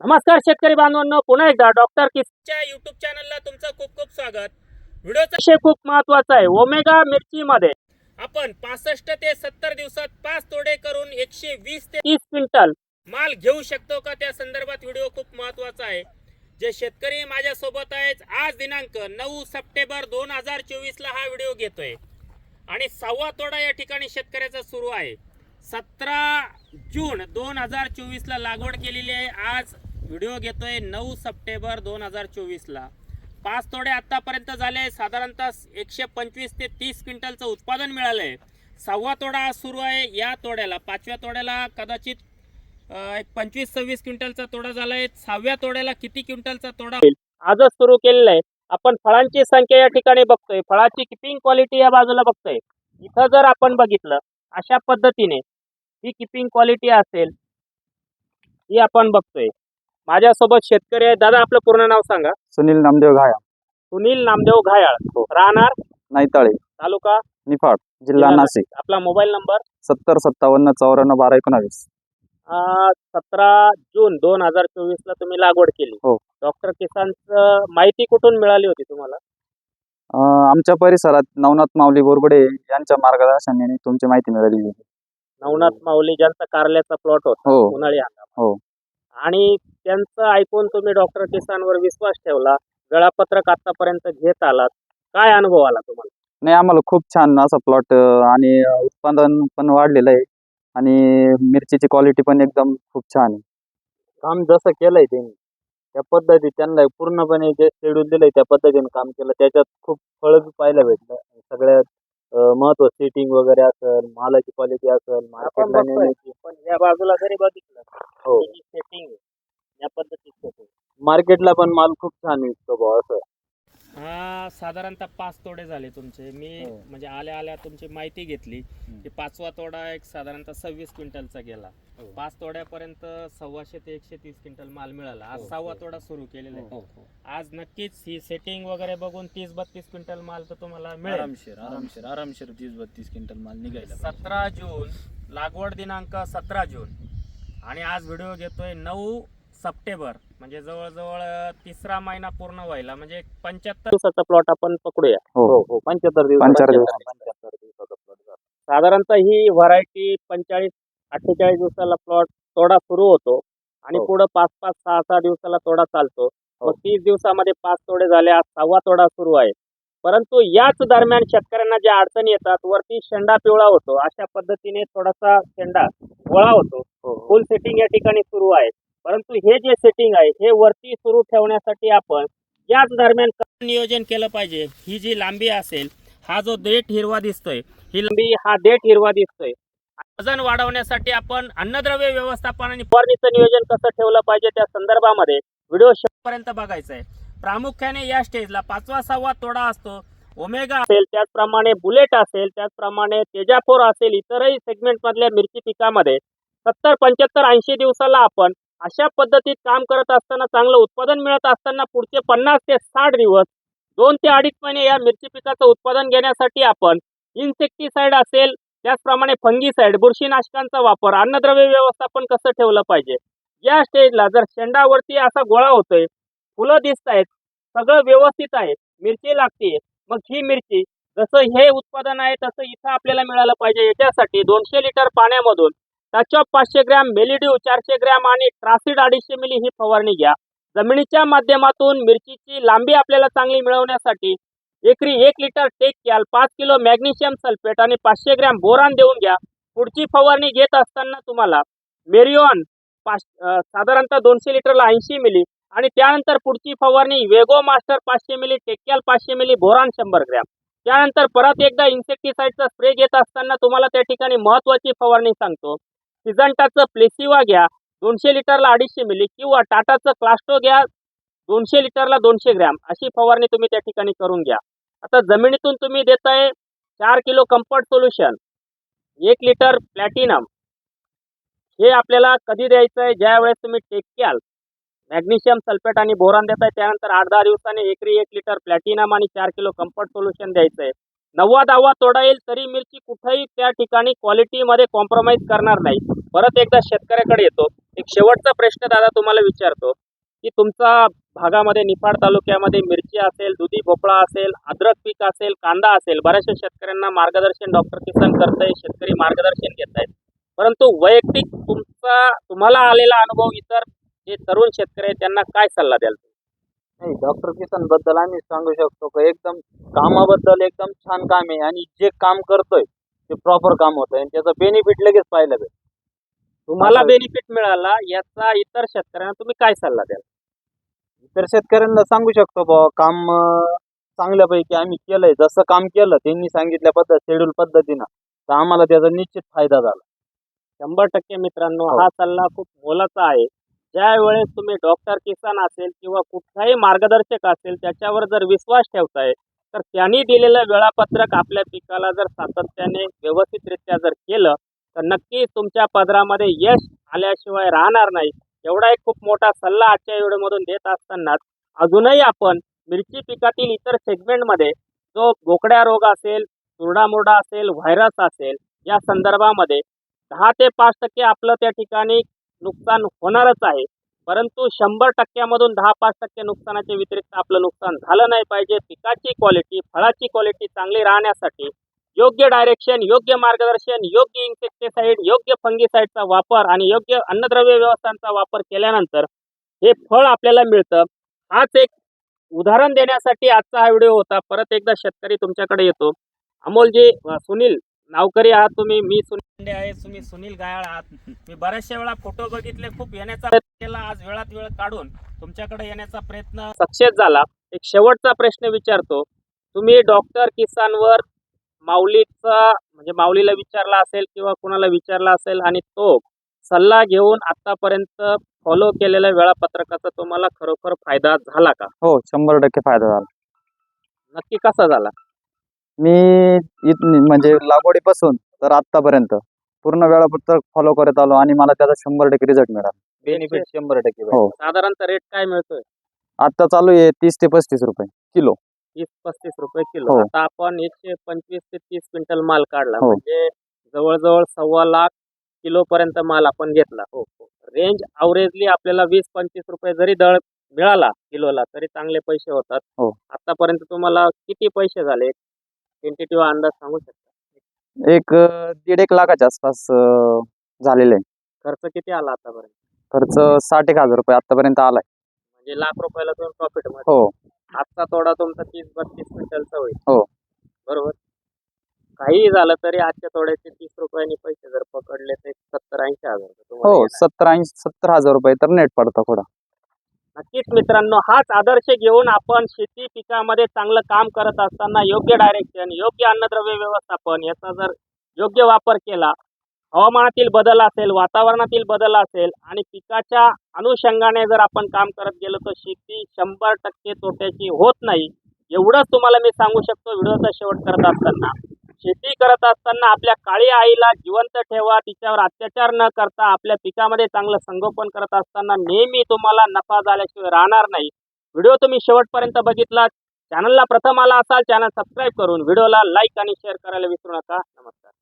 नमस्कार शेतकरी बांधवांनो पुन्हा एकदा डॉक्टर किसच्या युट्यूब चॅनलला तुमचं खूप खूप स्वागत. व्हिडिओचा विषय खूप महत्त्वाचा आहे. ओमेगा मिरचीमध्ये आपण पासष्ट ते सत्तर दिवसात पाच तोडे करून एकशे वीस ते तीस क्विंटल माल घेऊ शकतो का? त्या संदर्भात व्हिडिओ खूप महत्त्वाचा आहे. जे शेतकरी माझ्या सोबत आहेत आज दिनांक नऊ सप्टेंबर दोन हजार चोवीस ला हा व्हिडिओ घेतोय. आणि सव्वा तोडा या ठिकाणी शेतकऱ्याचा सुरू आहे. सतरा जून दोन हजार चोवीस ला लागवड केलेली आहे. आज व्हिडिओ घेतोय नऊ सप्टेंबर दोन हजार चोवीस ला पाच तोडे आतापर्यंत झाले. साधारणतः एकशे पंचवीस ते तीस क्विंटलचं उत्पादन मिळालंय. सहावा तोडा आज सुरू आहे. या तोड्याला पाचव्या तोड्याला कदाचित एक पंचवीस सव्वीस क्विंटलचा तोडा झालाय. सहाव्या तोड्याला किती क्विंटलचा तोडा? आजच सुरू केलेला आहे. आपण फळांची संख्या या ठिकाणी बघतोय. फळाची किपिंग क्वालिटी या बाजूला बघतोय. इथं जर आपण बघितलं अशा पद्धतीने ही किपिंग क्वालिटी असेल ही आपण बघतोय. माझ्यासोबत शेतकरी आहे दादा आपलं पूर्ण नाव सांगा. सुनील नामदेव घाया सुनील नामदेव घायाळ. राहणार? नाईताळे. तालुका? निफाड जिल्हा नाशिक. आपला मोबाईल नंबर? सत्तर सत्तावन्न चौऱ्याण्णव बारा एकोणावीस. सतरा जून दोन हजार चोवीस ला तुम्ही लागवड केली. हो. डॉक्टर किसानचं माहिती कुठून मिळाली होती तुम्हाला? आमच्या परिसरात नवनाथ माऊली बोरगडे यांच्या मार्गदर्शनाने तुमची माहिती मिळाली नवनाथ माऊली ज्यांचा कारल्याचा प्लॉट होता. हो. उन्हाळी हो. आणि त्यांचं ऐकून तुम्ही डॉक्टर किसानवर विश्वास ठेवला वेळापत्रक आतापर्यंत घेत आलात काय अनुभव आला तुम्हाला? नाही आम्हाला खूप छान असा प्लॉट आणि उत्पादन पण वाढलेलं आहे आणि मिरचीची क्वालिटी पण एकदम खूप छान आहे. काम जसं केलंय त्यांनी त्या पद्धतीत त्यांना पूर्णपणे जे शेड्यूल दिलंय त्या पद्धतीने काम केलं. त्याच्यात खूप फळ पाहायला भेटलं. सगळ्यात महत्त्व सेटिंग वगैरे असेल मालाची क्वालिटी असेल आपण मार्केटला बघतोय. नेण्याची पण या बाजूला जरी बघितलं हो सेटिंग या पद्धतीत setting. मार्केटला पण माल खूप छान विकतो भाऊ असं हा साधारणतः पाच तोडे झाले तुमचे मी हो. म्हणजे आल्या आल्या तुमची माहिती घेतली की पाचवा तोडा एक साधारणतः सव्वीस क्विंटलचा गेला हो. पाच तोड्यापर्यंत सव्वाशे ते एकशे तीस क्विंटल माल मिळाला आज हो, सहावा हो. तोडा सुरू केलेला आहे हो, आज नक्कीच ही सेटिंग वगैरे बघून तीस बत्तीस क्विंटल माल तर तुम्हाला मिळेल आरामशीर आरामशीर आरामशीर तीस बत्तीस क्विंटल माल निघायला पाहिजे. सतरा जून लागवड दिनांक सतरा जून आणि आज व्हिडिओ घेतोय नऊ सप्टेंबर म्हणजे जवळजवळ तिसरा महिना पूर्ण व्हायला म्हणजे पंच्याहत्तर दिवसाचा प्लॉट आपण पकडूया हो हो हो पंच्याहत्तर दिवस पंच्याहत्तर दिवस. पंच्याहत्तर दिवसाचा plot झाला. साधारणतः ही व्हरायटी पंचेचाळीस अठ्ठेचाळीस दिवसाला प्लॉट तोडा सुरू होतो आणि हो. पुढे पाच पाच सहा सहा दिवसाला तोडा चालतो हो. मग तीस दिवसामध्ये पाच तोडे झाले आज सहावा तोडा सुरू आहे परंतु याच दरम्यान शेतकऱ्यांना ज्या अडचणी येतात वरती शेंडा पिवळा होतो अशा पद्धतीने थोडासा शेंडा गोळा होतो हो, हो. फुल सेटिंग या ठिकाणी सुरू आहे परंतु हे जे सेटिंग आहे हे वरती सुरू ठेवण्यासाठी आपण याच दरम्यान नियोजन केलं पाहिजे. ही जी लांबी असेल हा जो देठ हिरवा दिसतोय ही लांबी हा देठ हिरवा दिसतोय. वजन वाढवण्यासाठी आपण अन्नद्रव्य व्यवस्थापन आणि फवारणीचं नियोजन कसं ठेवलं पाहिजे त्या संदर्भामध्ये व्हिडिओ शेवटपर्यंत बघायचा आहे प्रामुख्याने या स्टेजला पाचवा सहावा तोडा असतो. ओमेगा असेल त्याचप्रमाणे बुलेट असेल त्याचप्रमाणे तेजापूर असेल इतरही सेगमेंट मधल्या मिरची पिकामध्ये सत्तर पंच्याहत्तर ऐंशी दिवसाला आपण अशा पद्धतीत काम करत असताना चांगलं उत्पादन मिळत असताना पुढचे पन्नास ते साठ दिवस दोन ते अडीच महिने या मिरची पिकाचं उत्पादन घेण्यासाठी आपण इन्सेक्टिसाइड असेल त्याचप्रमाणे फंगीसाइड बुरशीनाशकांचा वापर अन्नद्रव्य व्यवस्थापन कसं ठेवलं पाहिजे? या स्टेजला जर शेंडावरती असा गोळा होतोय फुलं दिसत आहेत सगळं व्यवस्थित आहे मिरची लागते मग ही मिरची जसं हे उत्पादन आहे तसं इथं आपल्याला मिळालं पाहिजे. याच्यासाठी दोनशे लिटर पाण्यामधून टचअप पाचशे ग्रॅम मेलिड्यू चारशे ग्रॅम आणि ट्रासिड अडीचशे मिली ही फवारणी घ्या. जमिनीच्या माध्यमातून मिरचीची लांबी आपल्याला चांगली मिळवण्यासाठी एकरी एक लिटर टेक कॅल पाच किलो मॅग्नेशियम सल्फेट आणि पाचशे ग्रॅम बोरान देऊन घ्या. पुढची फवारणी घेत असताना तुम्हाला मेरिओन पाच साधारणतः दोनशे लिटरला ऐंशी मिली आणि त्यानंतर पुढची फवारणी वेगो मास्टर पाचशे मिली टेक्याल पाचशे मिली बोरान शंभर ग्रॅम. त्यानंतर परत एकदा इन्सेक्टिसाइडचा स्प्रे घेत असताना तुम्हाला त्या ठिकाणी महत्वाची फवारणी सांगतो. सिजंटाचं प्लेसिवा घ्या दोनशे लिटरला अडीचशे मिली किंवा टाटाचं क्लास्टो घ्या दोनशे लिटरला दोनशे ग्रॅम अशी फवारणी तुम्ही त्या ठिकाणी करून घ्या. आता जमिनीतून तुम्ही देताय चार किलो कम्फर्ट सोल्युशन एक लिटर प्लॅटिनम हे आपल्याला कधी द्यायचं आहे ज्या वेळेस तुम्ही टेक्याल मॅग्नेशियम सल्फेट आणि बोरॉन देताय त्यानंतर आठ दहा दिवसाने एकरी एक लिटर प्लॅटिनम आणि चार किलो कम्फर्ट सोल्युशन द्यायचं आहे नवा दावा तोडा येईल तरी मिरची कुठेही त्या ठिकाणी क्वालिटीमध्ये कॉम्प्रोमाइज करणार नाही. परत एकदा शेतकऱ्याकडे येतो. एक शेवटचा प्रश्न दादा तुम्हाला विचारतो की तुमचा भागामध्ये निफाड तालुक्यामध्ये मिरची असेल दुधी भोपळा असेल अद्रक पीक असेल कांदा असेल बऱ्याचशा शेतकऱ्यांना मार्गदर्शन डॉक्टर किसन करतंय शेतकरी मार्गदर्शन घेत आहेत परंतु वैयक्तिक तुमचा तुम्हाला आलेला अनुभव इतर जे तरुण शेतकरी आहेत त्यांना काय सल्ला द्याल नाही डॉक्टर किसनबद्दल आम्ही सांगू शकतो की? एकदम कामाबद्दल एकदम छान काम आहे. आणि जे काम करतोय ते प्रॉपर काम होतंय. आणि त्याचा बेनिफिट लगेच पाहायला भेट तुम्हाला बेनिफिट मिळाला याचा इतर शेतकऱ्यांना तुम्ही काय सल्ला द्याल? इतर शेतकऱ्यांना सांगू शकतो बुवा काम चांगल्यापैकी आम्ही केलंय. जसं काम केलं त्यांनी सांगितल्या पद्धत शेड्यूल पद्धतीनं. तर आम्हाला त्याचा निश्चित फायदा झाला. शंभर टक्के मित्रांनो हो. हा सल्ला खूप मोलाचा आहे. ज्या वेळेस तुम्ही डॉक्टर किसान असेल किंवा कुठलाही मार्गदर्शक असेल त्याच्यावर जर विश्वास ठेवताय तर त्यांनी दिलेलं वेळापत्रक आपल्या पिकाला जर सातत्याने व्यवस्थितरित्या जर केलं तर नक्कीच तुमच्या पदरामध्ये यश आल्याशिवाय राहणार नाही. एवढा एक खूप मोठा सल्ला आजच्या व्हिडिओमधून देत असतानाच अजूनही आपण मिरची पिकातील इतर सेगमेंटमध्ये जो बोकड्या रोग असेल चुरडामुरडा असेल व्हायरस असेल या संदर्भामध्ये दहा ते पाच टक्के आपलं त्या ठिकाणी नुकसान होणारच आहे. परंतु शंभर टक्क्यामधून दहा पाच टक्के नुकसानाच्या व्यतिरिक्त आपलं नुकसान झालं नाही पाहिजे. पिकाची क्वालिटी फळाची क्वालिटी चांगली राहण्यासाठी योग्य डायरेक्शन योग्य मार्गदर्शन योग्य इन्सेक्टिसाईड योग्य फंगीसाईडचा वापर आणि योग्य अन्नद्रव्य व्यवस्थांचा वापर केल्यानंतर हे फळ आपल्याला मिळतं. हाच एक उदाहरण देण्यासाठी आजचा हा व्हिडिओ होता. परत एकदा शेतकरी तुमच्याकडे येतो. अमोलजी सुनील नावकरी आहात तुम्ही मी सुनील आहे तुम्ही सुनील गायाळ आहात. मी बऱ्याचशा वेळा फोटो बघितले खूप येण्याचा प्रयत्न केला आज वेळात वेळ काढून तुमच्याकडे येण्याचा प्रयत्न सक्सेस झाला. एक शेवटचा प्रश्न विचारतो. तुम्ही डॉक्टर किसानवर माऊलीचा म्हणजे माऊलीला विचारला असेल किंवा कुणाला विचारला असेल आणि तो सल्ला घेऊन आतापर्यंत फॉलो केलेल्या वेळापत्रकाचा तुम्हाला खरोखर फायदा झाला का? हो शंभर टक्के फायदा झाला. नक्की कसा झाला? मी इत म्हणजे लागवडीपासून तर आत्तापर्यंत पूर्ण वेळापत्रक फॉलो करत आलो आणि मला त्याचा शंभर टक्के रिझल्ट मिळाला. बेनिफिट शंभर टक्के हो. साधारणतः रेट काय मिळतोय? आता चालू आहे तीस ते पस्तीस रुपये किलो. तीस पस्तीस रुपये किलो. हो. आता आपण एकशे पंचवीस ते तीस क्विंटल माल काढला. हो. म्हणजे जवळजवळ सव्वा लाख किलो पर्यंत माल आपण घेतला. हो. रेंज अवरेजली आपल्याला वीस पंचवीस रुपये जरी दळ मिळाला किलोला तरी चांगले पैसे होतात. हो. आतापर्यंत तुम्हाला किती पैसे झाले? टेंटेटिव्ह अंदाज सांगू शकता? एक अं, दीड एक लाखाच्या आसपास अं, झालेलं आहे खर्च किती आला आतापर्यंत? खर्च साठ एक हजार रुपये आतापर्यंत आलाय. म्हणजे लाख रुपयाला तुम्ही प्रॉफिटमध्ये. हो. आजचा तोडा तुमचा तीस बत्तीस क्विंटलचा होईल. हो. बरोबर? काही झालं तरी आजच्या तोड्याचे तीस रुपयांनी पैसे जर पकडले तर एक सत्तर ऐंशी हजार रुपये तुम्हाला हो येणार. सत्तर ऐंशी सत्तर हजार रुपये तर नेट पडतं थोडा. नक्कीच मित्रांनो हाच आदर्श घेऊन आपण शेती पिकामध्ये चांगलं काम करत असताना योग्य डायरेक्शन योग्य अन्नद्रव्य व्यवस्थापन याचा जर योग्य वापर केला हवामानातील बदल असेल वातावरणातील बदल असेल आणि पिकाच्या अनुषंगाने जर आपण काम करत गेलो तर शेती शंभर टक्के तोट्याची होत नाही. एवढंच तुम्हाला मी सांगू शकतो व्हिडिओचा शेवट करत असताना. शेती करत असताना आपल्या काळी आईला जिवंत ठेवा तिच्यावर अत्याचार न करता आपल्या पिकामध्ये चांगलं संगोपन करत असताना नेहमी तुम्हाला नफा झाल्याशिवाय राहणार नाही. व्हिडिओ तुम्ही शेवटपर्यंत बघितला चॅनलला प्रथम आला असाल चॅनल सबस्क्राईब करून व्हिडिओला लाईक आणि शेअर करायला विसरू नका. नमस्कार.